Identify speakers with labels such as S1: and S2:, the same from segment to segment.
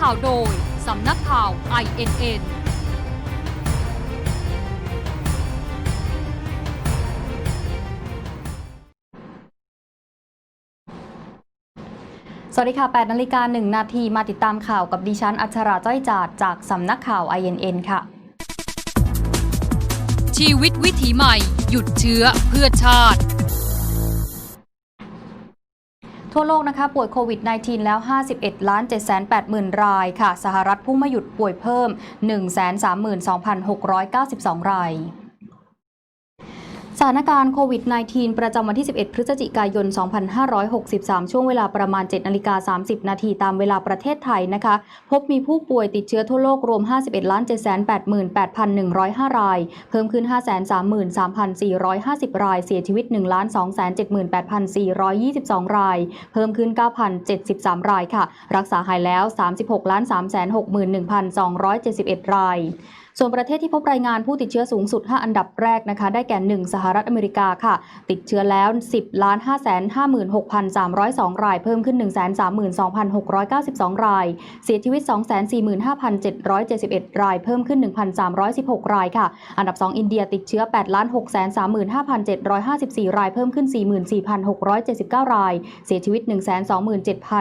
S1: ข่าวโดย สำนักข่าว INN
S2: สวัสดีค่ะ 8นาฬิกา1นาทีมาติดตามข่าวกับดิฉัน อัชราจ้อยจาดจากสำนักข่าว INN ค่ะ
S1: ชีวิตวิถีใหม่ หยุดเชื้อเพื่อชาติ
S2: ทั่วโลกนะคะป่วยโควิด -19 แล้ว 51ล้าน780,000 รายค่ะ สหรัฐพุ่งมาหยุดป่วยเพิ่ม 132,692 ราย สถานการณ์โควิด -19 ประจำวันที่ 11 พฤศจิกายน 2563 ช่วงเวลาประมาณ 7นาฬิกา30 นาทีตามเวลาประเทศไทยนะคะ พบมีผู้ป่วยติดเชื้อทั่วโลกรวม 51 788,105 ราย เพิ่มขึ้น 533,450 ราย เสียชีวิต 1,278,422 ราย เพิ่มขึ้น 9,073 รายค่ะ รักษาหายแล้ว 36,361,271 ราย ส่วนประเทศที่พบรายงานผู้ติดเชื้อสูงสุด 5 อันดับแรกนะคะ ได้แก่ 1 สหรัฐอเมริกาค่ะ ติดเชื้อแล้ว 10ล้าน556,302 ราย เพิ่มขึ้น 132,692 ราย เสียชีวิต 245,771 ราย เพิ่มขึ้น 1,316 รายค่ะ อันดับ 2 อินเดียติดเชื้อ8ล้าน635,754 ราย เพิ่มขึ้น 44,679 ราย เสียชีวิต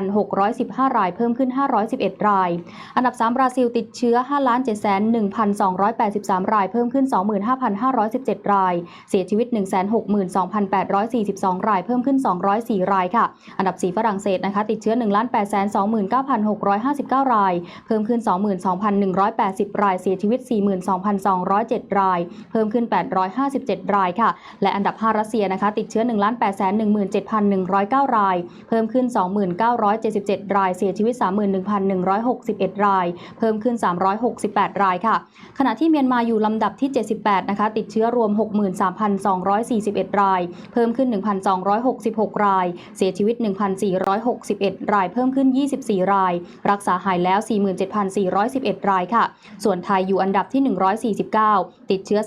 S2: 127,615 ราย เพิ่มขึ้น 511 ราย อันดับ 3 บราซิลติดเชื้อ5ล้าน7 1 283 ราย เพิ่มขึ้น 25,517 ราย เสียชีวิต 162,842 ราย เพิ่มขึ้น 204 รายค่ะ อันดับ 4 ฝรั่งเศสนะคะ ติดเชื้อ 1,829,659 ราย เพิ่มขึ้น 22,180 ราย เสียชีวิต 42,207 ราย เพิ่มขึ้น 857 รายค่ะ และอันดับ 5 รัสเซียนะคะ ติดเชื้อ 1,817,109 ราย เพิ่มขึ้น 2,977 ราย เสียชีวิต 31,161 ราย เพิ่มขึ้น 368 รายค่ะขณะที่เมียนมาอยู่ลำดับที่ 78 นะคะ ติดเชื้อรวม 63,241 ราย เพิ่มขึ้น 1,266 ราย เสียชีวิต 1,461 ราย เพิ่มขึ้น 24 ราย รักษาหายแล้ว 47,411 รายค่ะ ส่วนไทยอยู่อันดับที่ 149 ติดเชื้อ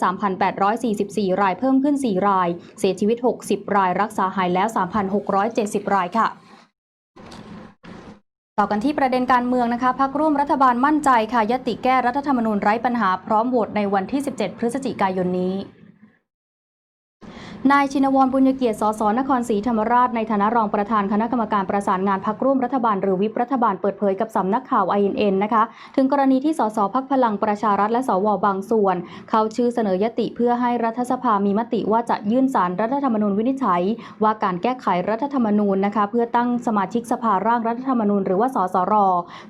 S2: 3,844 ราย เพิ่มขึ้น 4 ราย เสียชีวิต 60 ราย รักษาหายแล้ว 3,670 รายค่ะ ต่อกันที่ประเด็นการเมืองนะคะพักร่วมรัฐบาลมั่นใจค่ะยติแก้รัฐธรรมนูญไร้ปัญหาพร้อมโหวตในวันที่ 17 พฤศจิกายนนี้ นายชินวรบุญเกียรติ สส นครศรีธรรมราช ในฐานะรองประธานคณะกรรมการประสานงานพักร่วมรัฐบาลหรือวิปรัฐบาลเปิดเผยกับสำนักข่าว INN นะคะ ถึงกรณีที่สสพักพลังประชารัฐและสวบางส่วน เข้าชื่อเสนอยติเพื่อให้รัฐสภามีมติว่าจะยื่นสารรัฐธรรมนูญวินิจฉัย ว่าการแก้ไขรัฐธรรมนูญนะคะเพื่อตั้งสมาชิกสภาร่างรัฐธรรมนูญหรือว่าสสร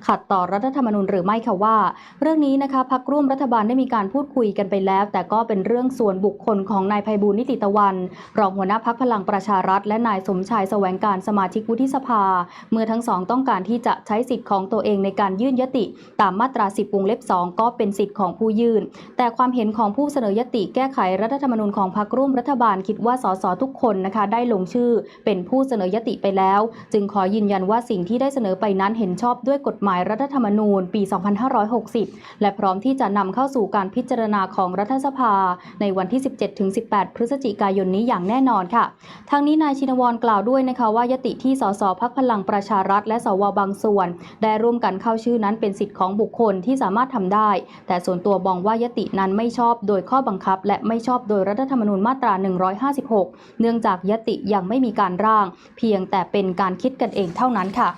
S2: ขัดต่อรัฐธรรมนูญหรือไม่ค่ะว่า เรื่องนี้นะคะพักร่วมรัฐบาลได้มีการพูดคุยกันไปแล้ว แต่ก็เป็นเรื่องส่วนบุคคลของนายไพบูลนิติตะวันรองหัวหน้าพักพลังประชารัฐ และนายสมชายแสวงการสมาชิกวุฒิสภา เมื่อทั้งสองต้องการที่จะใช้สิทธิ์ของตัวเองในการยื่นยติ ตามมาตรา 10 วงเล็บ 2 ก็เป็นสิทธิ์ของผู้ยื่น แต่ความเห็นของผู้เสนอยติแก้ไขรัฐธรรมนูญของพรรคร่วมรัฐบาลคิดว่าสสทุกคนนะคะได้ลงชื่อ เป็นผู้เสนอยติไปแล้ว จึงขอยืนยันว่าสิ่งที่ได้เสนอไปนั้นเห็นชอบด้วยกฎหมายรัฐธรรมนูญปี 2560 และพร้อมที่จะนำเข้าสู่การพิจารณาของรัฐสภา ในวันที่ 17-18 พฤศจิกายนนี้อย่างแน่นอนค่ะ ทางนี้นายชินวรกล่าวด้วยนะคะว่ายติที่สสพักพลังประชารัฐ และสวบางส่วน ได้ร่วมกันเข้าชื่อนั้นเป็นสิทธิ์ของบุคคลที่สามารถทำได้ แต่ส่วนตัวมองว่ายตินั้นไม่ชอบโดยข้อบังคับ และไม่ชอบโดยรัฐธรรมนูญมาตรา 156 เนื่องจากยติยังไม่มีการร่าง เพียงแต่เป็นการคิดกันเองเท่านั้นค่ะ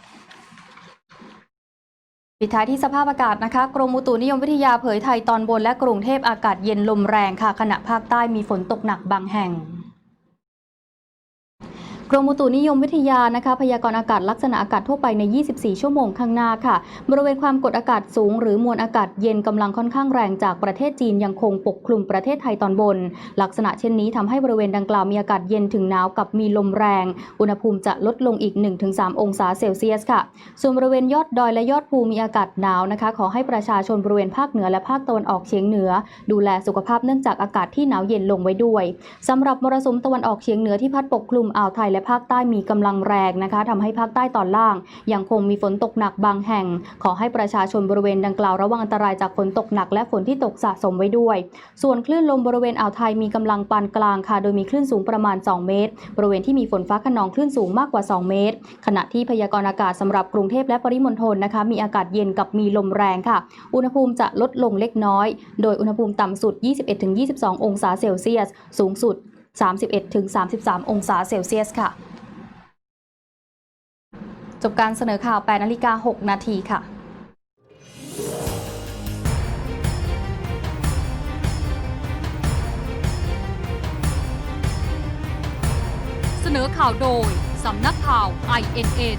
S2: ปิดท้ายที่สภาพอากาศนะคะ กรมอุตุนิยมวิทยาเผยไทยตอนบนและกรุงเทพอากาศเย็นลมแรงค่ะ ขณะภาคใต้มีฝนตกหนักบางแห่ง กรมอุตุนิยมวิทยานะคะพยากรณ์อากาศลักษณะอากาศทั่วไปใน 24 ชั่วโมงข้างหน้าค่ะ บริเวณความกดอากาศสูง หรือมวลอากาศเย็นกำลังค่อนข้างแรงจากประเทศจีนยังคงปกคลุมประเทศไทยตอนบน ลักษณะเช่นนี้ทำให้บริเวณดังกล่าวมีอากาศเย็นถึงหนาวกับมีลมแรง อุณหภูมิจะลดลงอีก 1-3 องศาเซลเซียสค่ะ ส่วนบริเวณยอดดอยและยอดภูมีอากาศหนาวนะคะ ขอให้ประชาชนบริเวณภาคเหนือและภาคตะวันออกเฉียงเหนือ ดูแลสุขภาพเนื่องจากอากาศที่หนาวเย็นลงไว้ด้วยสำหรับมรสุมตะวันออกเฉียงเหนือที่พัดปกคลุมอ่าวไทยและภาคใต้มีกำลังแรงนะคะทำให้ภาคใต้ตอนล่าง ยังคงมีฝนตกหนักบางแห่ง ขอให้ประชาชนบริเวณดังกล่าวระวังอันตรายจากฝนตกหนักและฝนที่ตกสะสมไว้ด้วย ส่วนคลื่นลมบริเวณอ่าวไทยมีกำลังปานกลางค่ะ โดยมีคลื่นสูงประมาณ 2 เมตร บริเวณที่มีฝนฟ้าขนองคลื่นสูงมากกว่า 2 เมตร ขณะที่พยากรณ์อากาศสำหรับกรุงเทพและปริมณฑลนะคะมีอากาศเย็นกับมีลมแรงค่ะ อุณหภูมิจะลดลงเล็กน้อย โดยอุณหภูมิต่ำสุด 21-22 องศาเซลเซียส สูงสุด 31-33 องศาเซลเซียสค่ะ จบการเสนอข่าว 8นาฬิกา 6 นาทีค่ะ
S1: เสนอข่าวโดย สำนักข่าว INN